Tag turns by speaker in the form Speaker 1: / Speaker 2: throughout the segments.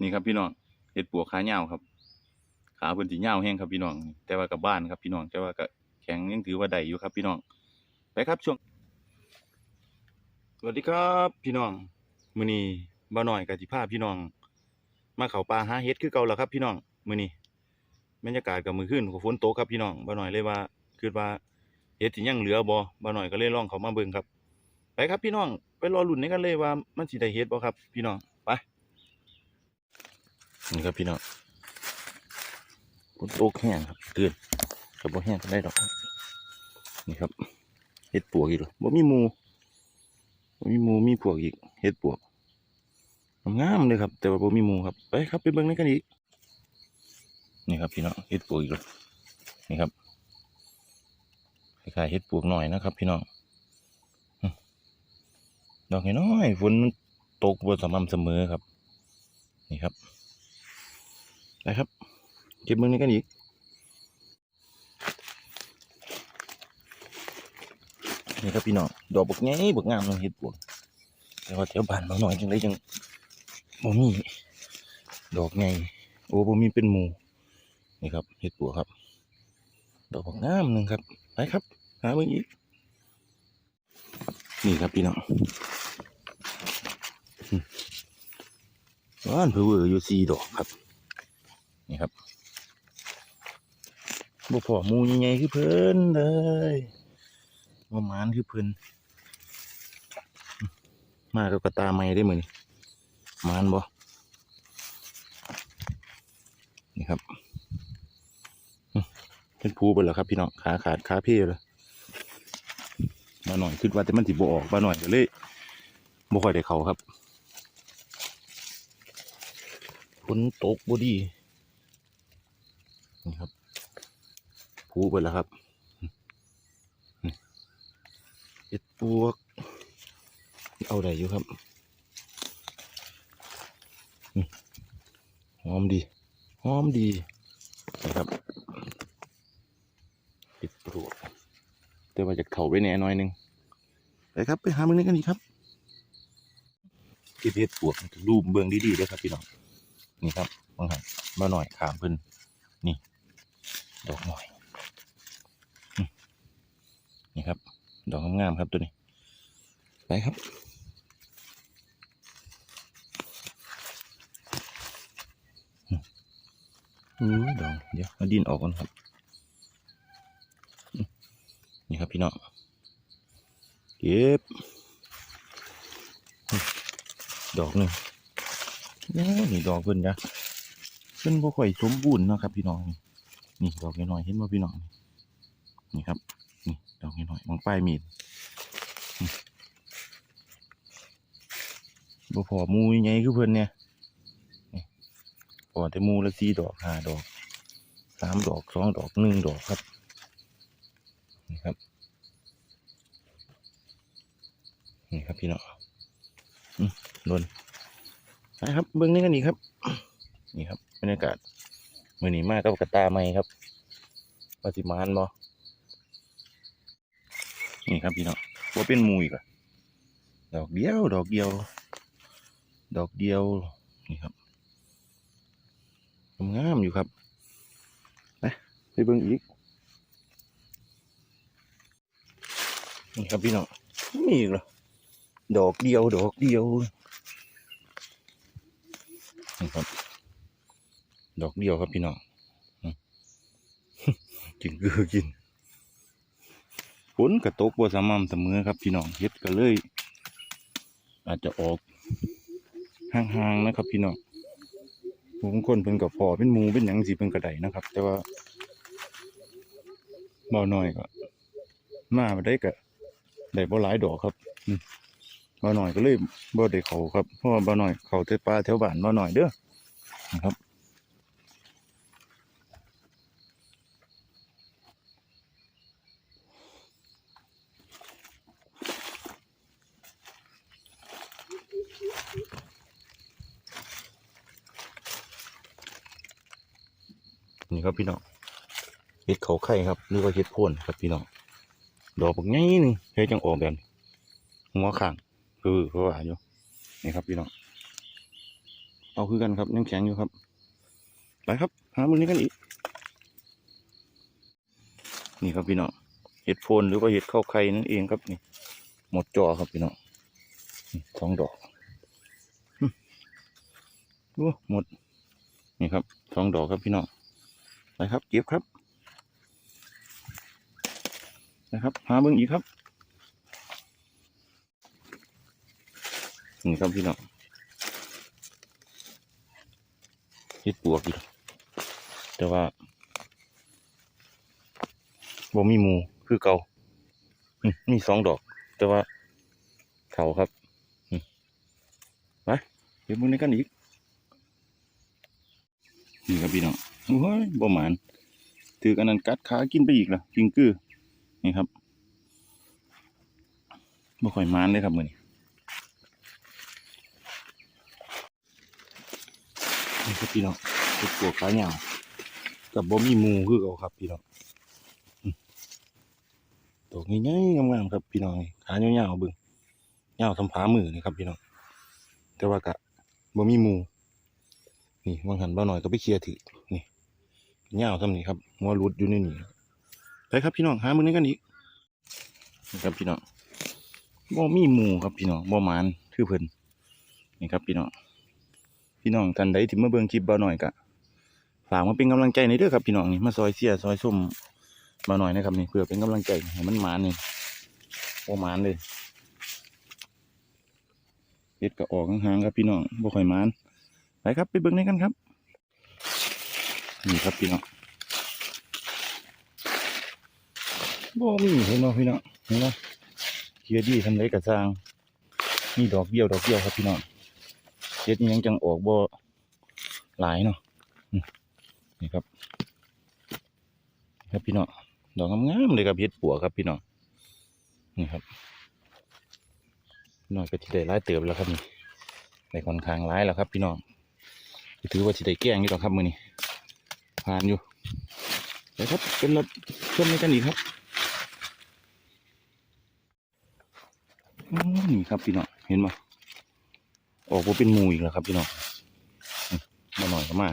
Speaker 1: นี่ครับพี่น้องเห็ดปัวขาเหย้าครับ ขาเพิ่นสิเหย้าแห้งครับพี่น้อง แต่ว่ากับบ้านครับพี่น้องแต่ว่าก็แข็งยังถือว่าได้อยู่ครับ พี่น้องไปครับช่วงสวัสดีครับพี่น้องมื้อนี้บ่าวน้อยกับสิพาพี่น้อง มาเขาป่าหาเห็ดคือเก่าแล้วครับ พี่น้องมื้อนี้บรรยากาศก็มื้อคืนก็ฝนตกครับพี่น้องบ่าวน้อยเลยว่าคิดว่าเห็ดสิยังเหลือบ่บ่าวน้อยก็เลยลองเข้ามาเบิ่งครับ ไปครับพี่น้องไปรอลุ้นกันเลยว่ามันสิได้เห็ดบ่ครับ พี่น้อง นี่ครับพี่น้องฝนตกแห้งครับเตือนก็บ่แห้งก็ได้ดอก นี่ครับเห็ดปวกอีกเหรอบ่มีมูบ่มีมูมีพวกอีกเห็ดปวกงามเลยครับ แต่ว่าบ่มีมูครับไปครับไปเบิ่งในกันอีกนี่ครับพี่น้องเห็ดปวกอีกเหรอนี่ครับคล้ายๆเห็ดปวกหน่อยนะครับ พี่น้องดอกน้อยฝนมันตกบนสม่ำเสมอครับ นี่ครับ ไปครับเก็บมือนี้กันอีกนี่ครับพี่น้องดอกบกไงบกงามเลยเห็ดปวกแต่ว่าแถวบ้านเราหน่อยจังได้จังบ่มีดอกไงโอ้บ่มีเป็นหมู่นี่ครับเห็ดปวกครับ ดอกบกงามหนึ่งครับไปครับ หาเบิ่งอีกนี่ครับพี่น้องว่านเพอเวออยู่สี่ดอกครับ นี่ครับบ่พอมูใหญ่ๆคือเพิ่นเลยบ่หมานคือเพิ่นมากับกระตาไม้ได้เหมือนมานบ่นี่ครับเป็นภูไปแล้วครับพี่น้องขาขาดขาเพ่เลยมาหน่อยคิดว่าแต่มันสิบออกมาหน่อยก็เลยบ่ค่อยได้เขาครับฝนตกบดีนี่ครับ ผูไปแล้วครับเห็ดปวก เอาได้อยู่ครับหอมดีหอมดีนะครับเห็ดปวกแต่ว่าจะเข่าไปแน่หน่อยหนึงไปครับ ไปหามึงนี่กันดีครับเก็บเห็ดปวกรูปเบืองดีๆด้วยครับพี่น้องนี่ครับบางหันมาหน่อยขามเพิ่นนี่ ดอกหน่อย นี่ครับ ดอกงามๆครับตัวนี้ ไปครับอู้ดอกเดี๋ยวมาดินออกก่อนครับ นี่ครับพี่น้องเก็บดอกหนึ่งนี่นี่ดอกเพิ่นจ้ะเพิ่นบ่ค่อยสมบูรณ์เนาะครับพี่น้องนี่ดอกน้อยๆเห็นบ่พี่น้องนี่ครับ อกน้อยมองปลายมีดบ่พอมูใหญ่คือเพิ่อนเนี่ยพอแต่มูละสี่ดอกห้าดอกสามดอกสองดอกหนึ่งดอกครับนี่ครับนี่ครับพี่น้องโดนนะครับเบื้องนี้กันอีกครับ นี่ครับบรรยากาศมือนี้มากกับกระตาไม้ครับปฏิมานบอ นี่ครับพี่น้องว่าเป็นมูอีกอะดอกเดียว ดอกเดียว ดอกเดียว นี่ครับงามอยู่ครับไปไปเบื้งอีก นี่ครับพี่น้องมีอีกเหรอดอกเดียว ดอกเดียว นี่ครับ ดอกเดียวครับพี่น้องอืมกินคือกิน ฝนกระตกบ่สม่ำเสมอครับพี่น้องเฮ็ดก็เลย อาจจะออกห่างๆนะครับพี่น้องบางคนเพิ่นกับพอเป็นมูเป็นหยังสิเพิ่นกระไดนะครับ แต่ว่าเบ่น้อยก็มาได้ก็ได้บ่หลายดอกครับอืมบ่น้อยก็เลยบ่ได้เขาครับเพราะว่าเบ่น้อยเขาแต่ป่าแถวบ้านเบ่น้อยเด้อนะครับ นี่ครับพี่น้องเห็ดเขาไข่ครับหรือว่าเห็ดพ่นครับพี่น้องดอกบักไงหนึ่งเฮ็ดจังออกแบบหัวข้างคือเพราะว่าอยู่นี่ครับพี่น้องเอาคือกันครับยังแข็งอยู่ครับไปครับ หามือนี้กันอีก นี่ครับพี่น้องเห็ดโฟนหรือว่าเห็ดข้าวไข่นั่นเองครับนี่ หมดจอครับพี่น้องสองดอกหึโอ้หมด นี่ครับสองดอกครับพี่น้อง ไปครับ เก็บครับ นะครับ หาเบิ่งอีกครับ นี่ครับพี่น้องเห็ดปวกอยู่แต่ว่าบ่มีมูคือเก่าอืมมีสองดอก แต่ว่าเขาครับมไปเดี๋ยวมึงในกันอีก นี่ครับพี่น้องโอ้ยบ่หมานถือกันนั้นกัดขากินไปอีกละกิงกือนี่ครับบ่ค่อยมานเลยครับมือนี้นี่ครับพี่น้องเห็ดปวกขาเหยวกับบ่มีมูคือเอาครับพี่น้องอืมดอกง่ายๆงามๆครับพี่น้องขาเหี่ยวๆเบิ่งยวทำผามือนี่ครับพี่น้องแต่ว่ากะบ่มีมู นี่วางหันบ้าหน่อยก็ไปเคลียร์ถือนี่เงาวทำนี่ครับหัวรุดอยู่ในนี่ไปครับพี่น้องหามือนี้กันอีกนี่ครับพี่น้องบ่มีหมูครับพี่น้องบ่มานคือเพิ่นนี่ครับพี่น้องพี่น้องท่านใดที่มาเบิ่งคลิปบ้าหน่อยก็ฝากมาเป็นกำลังใจในเด้อครับพี่น้องนี่มาซอยเสียซอยส้มบ้าหน่อยนะครับนี่เพื่อเป็นกำลังใจให้มันมานนี่บ่มานเลยเฮ็ดก็ออกห่างๆครับพี่น้องบ่ค่อยมาน ไปครับ ไปเบิ่งในกันครับ นี่ครับพี่น้องบ่มีเห็นบ่พี่น้องเห็นบ่เฮียดีทำไรกระสร้างนี่ดอกเบี้ยวดอกเบี้ยวครับพี่น้องเฮ็ดยังจังออกบ่หลายเนาะนี่ครับ ครับพี่น้องดอกงามๆเลยครับเฮ็ดปัวครับพี่น้องนี่ครับน้องก็ที่ได้หลายเติบแล้วครับนี่ได้ค่อนข้างหลายแล้วครับพี่น้อง ถือว่าสิได้แกล้งอยู่ต่อครับมือนี้ผ่านอยู่ไปครับเป็นรับชมในกันอีกครับนี่ครับพี่น้องเห็นไหมออกมาเป็นมูอีกแล้วครับพี่น้องมาหน่อยก็มา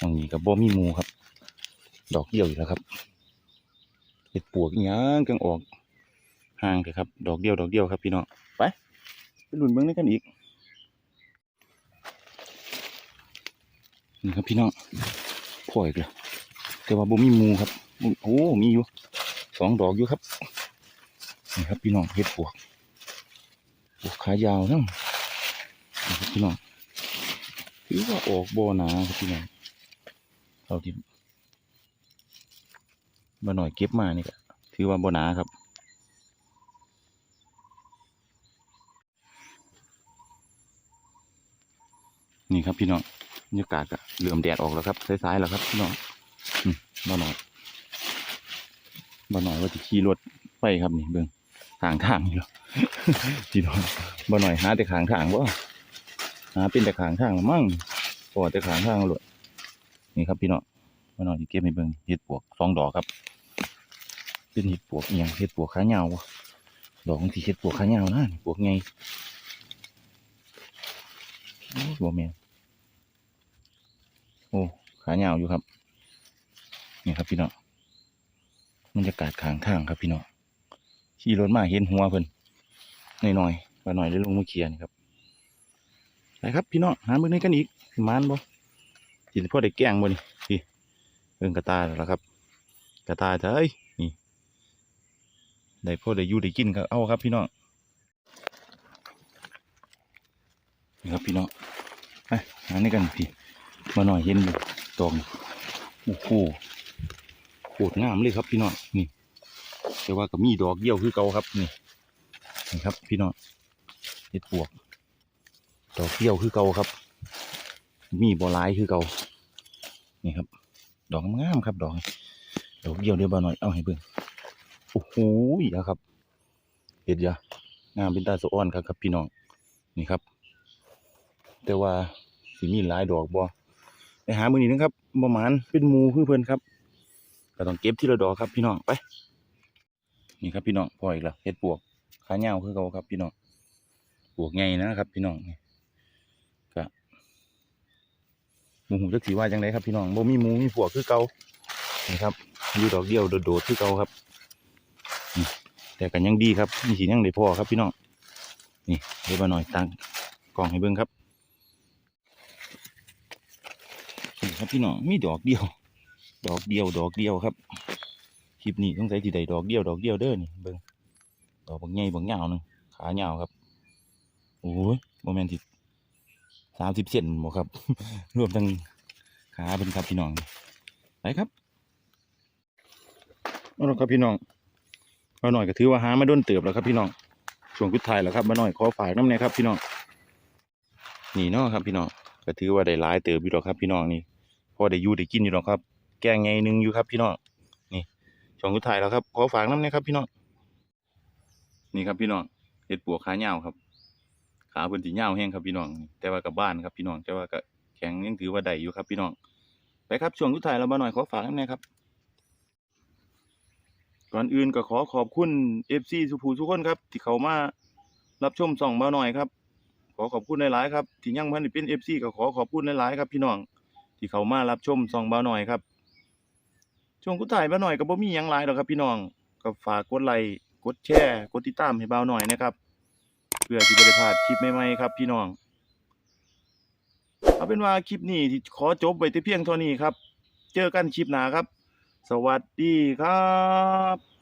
Speaker 1: ทางนี้กับบ่มีมูครับ ดอกเดี่ยวอีกแล้วครับเห็ดปวกอีหยังกังออกห่างเลยครับ ดอกเดี่ยวดอกเดี่ยวครับพี่น้องไปไปหลุนเบิ้งในกันอีก นี่ครับพี่น้องพ่ออีกแล้วแต่ว่าบ่มีมูครับโอ้มีอยู่สองดอกอยู่ครับนี่ครับพี่น้องเห็ดปวกปวกขายาวนั่งนี่ครับพี่น้องถือว่าออกบ่หนาครับพี่น้องเราที่มาหน่อยเก็บมานี่ก็ถือว่าบ่หนาครับนี่ครับพี่น้อง รรยากาศก็เหลื่อมแดดออกแล้วครับสายๆแล้วครับพี่น้องอืมบ่หน่อยบ่หน่อยว่าจะขี่รถไปครับนี่เบิ่งทางทางอยู่พี่น้องบ่หน่อยหาแต่ขางทางว่าหาเป็นแต่ขางทางมั่งพอแต่ขางทางหลดนี่ครับพี่น้องบ่หน่อยที่เก็บให้เบิ่งเห็ดปวกสองดอกครับเป็นเห็ดปวกเอียงเห็ดปวกขาเหยาวบ่ดอกของที่เห็ดปวกขาเหยานะปวกไงโอ้บ่แม่นโอ้ขาเหยาวอยู่ครับ นี่ครับพี่น้องบรรยากาศขางทางครับพี่น้องขี่รถมาเห็นหัวเพิ่นหน่อยๆว่าหน่อยเลยลงมาเคลียร์นี่ครับไปครับพี่น้องหาเบิ่งในกันอีกสิมานบ่สิพ่อได้แกงบ่นี่พี่เบิ่งกระตาแล้วครับ กระตาเถอะเอ้ยนี่ได้พ่อได้ยู่ได้กินก็เอาครับพี่น้องนี่ครับพี่น้องไปหาในกันพี่ มาหน่อยเห็นอยู่ตองโอ้โหโคตรงามเลยครับพี่น้องนี่แต่ว่าก็มีดอกเดียวคือเก่าครับนี่นี่ครับ พี่น้องเห็ดปวก ดอกเดียวคือเก่าครับ มีบอลายคือเก่านี่ครับ ดอกงามครับ ดอกดอกเดียวเดี๋ยวบาหน่อยเอาให้เบิ่งโอ้โหย่าครับเห็ดยางามเป็นตาสะอ้อนครับครับ พี่น้องนี่ครับ แต่ว่าสิมีหลายดอกบ่ ไปหามือนี้นะครับประมาณเป็นมูคือเพิ่นครับก็ต้องเก็บที่ละดอครับพี่น้องไป นี่ครับพี่น้องพออีกแล้วเห็ดปวกขาเหยาวคือเขาครับพี่น้องปวกไงนะครับ พี่น้องนี่ก็หูหูจักสีว่าจังไดครับพี่น้องบ่มีมูมีพวกคือเกานี่ครับอยู่ดอกเดียวโดดๆคือเกาครับแต่กันยังดีครับมีสียังได้พอครับพี่น้องนี่เดี๋ยวมาหน่อยตั้งกล่องให้เบิ่งครับนี่ ครับพี่น้องมีดอกเดียว ดอกเดียว ดอกเดียวครับคลิปนี้ต้องใส่ที่ใดดอกเดียว ดอกเดียวเด้อนี่เบิ่งดอกบางใหญ่บางยาวหนึงขายาครับโอ้ยโมเมนติสามสิบเซนบ่ครับ รวมทั้งขาเป็นครับพี่น้องไปครับเอาละครับพี่น้องมาหน่อยก็ถือว่าหามาด้นเติบแล้วครับพี่น้องช่วงกุดท้ายแล้วครับมาหน่อยขอฝากน้ำเนี่ยครับพี่น้องนี่เนาะครับพี่น้องก็ถือว่าได้หลายเติบอยู่หรอกครับพี่น้องนี่ พอได้อยู่ได้กินอยู่หรอกครับ แกงไงนึงอยู่ครับพี่น้องนี่ช่วงกุดท้ายแล้วครับขอฝากน้ำนี่ยครับ พี่น้องนี่ครับพี่น้องเห็ดปวกขาเหยาครับขาเพิ่นสิยาแห้งครับพี่น้อง แต่ว่ากับบ้านครับพี่น้องแต่ว่าก็แข็งยังถือว่าได้อยู่ครับพี่น้องไปครับช่วงสุดท้ายเรามาหน่อยขอฝากน้ำน่ครับก่อนอื่นก็ขอขอบคุณ FC สุภูทุกคนครับ ที่เขามารับชมส่องมาหน่อยครับ ขอขอบคุณหลายๆครับที่ยังพันได้เป็น FC ก็ขอขอบคุณหลายๆครับพี่น้อง ที่เขามารับชมสองมาหน่อยครับ ช่วงสุดท้ายมาหน่อยก็บ่มีหยังหลายดอกครับพี่น้องก็ฝากกดไลค์กดแชร์กดติดตามให้เบาหน่อยนะครับเพื่อที่จะได้พลาดคลิปใหม่ๆครับ พี่น้องเอาเป็นว่าคลิปนี้ที่ขอจบไว้แต่เพียงเท่านี้ครับ เจอกันคลิปหน้าครับ สวัสดีครับ